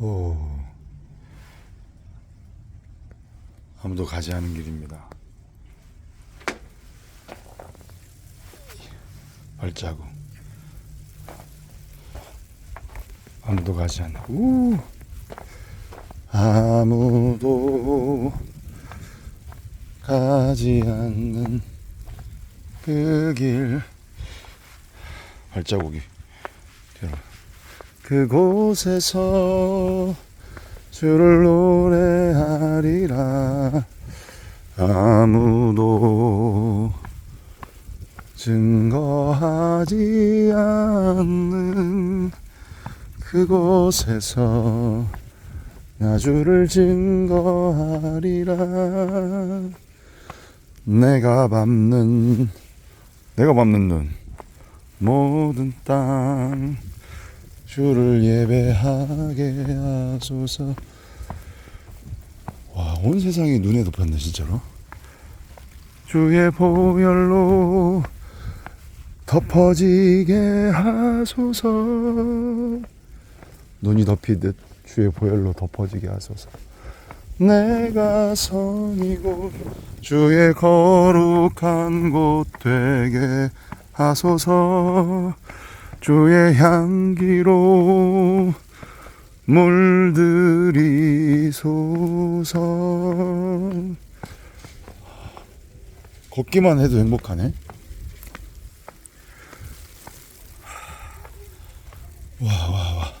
오. 아무도 가지 않은 길입니다. 발자국. 아무도 가지 않는. 우. 아무도 가지 않는 그 길. 발자국이. 그곳에서 주를 노래하리라. 아무도 증거하지 않는 그곳에서 나 주를 증거하리라. 내가 밟는 내가 밟는 눈 모든 땅 주를 예배하게 하소서. 와, 온 세상이 눈에 덮였네, 진짜로. 주의 보혈로 덮어지게 하소서. 눈이 덮이듯 주의 보혈로 덮어지게 하소서. 내가 선이고 주의 거룩한 곳 되게 하소서. 주의 향기로 물들이소서. 걷기만 해도 행복하네. 와와 와.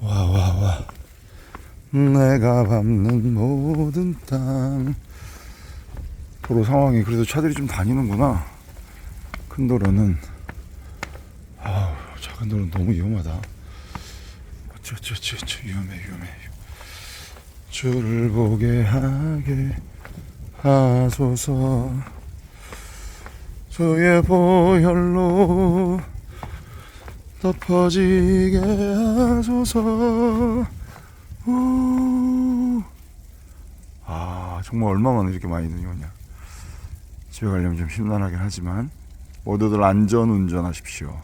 와와 내가 밟는 모든 땅. 도로 상황이 그래도 차들이 좀 다니는구나. 큰 도로는 도로는 너무 위험하다. 저저저저 위험해 위험해. 주를 보게 하게 하소서. 주의 보혈로 덮어지게 하소서. 우. 아 정말 얼마만에 이렇게 많이 오냐. 집에 가려면 좀 심란하긴 하지만 모두들 안전 운전하십시오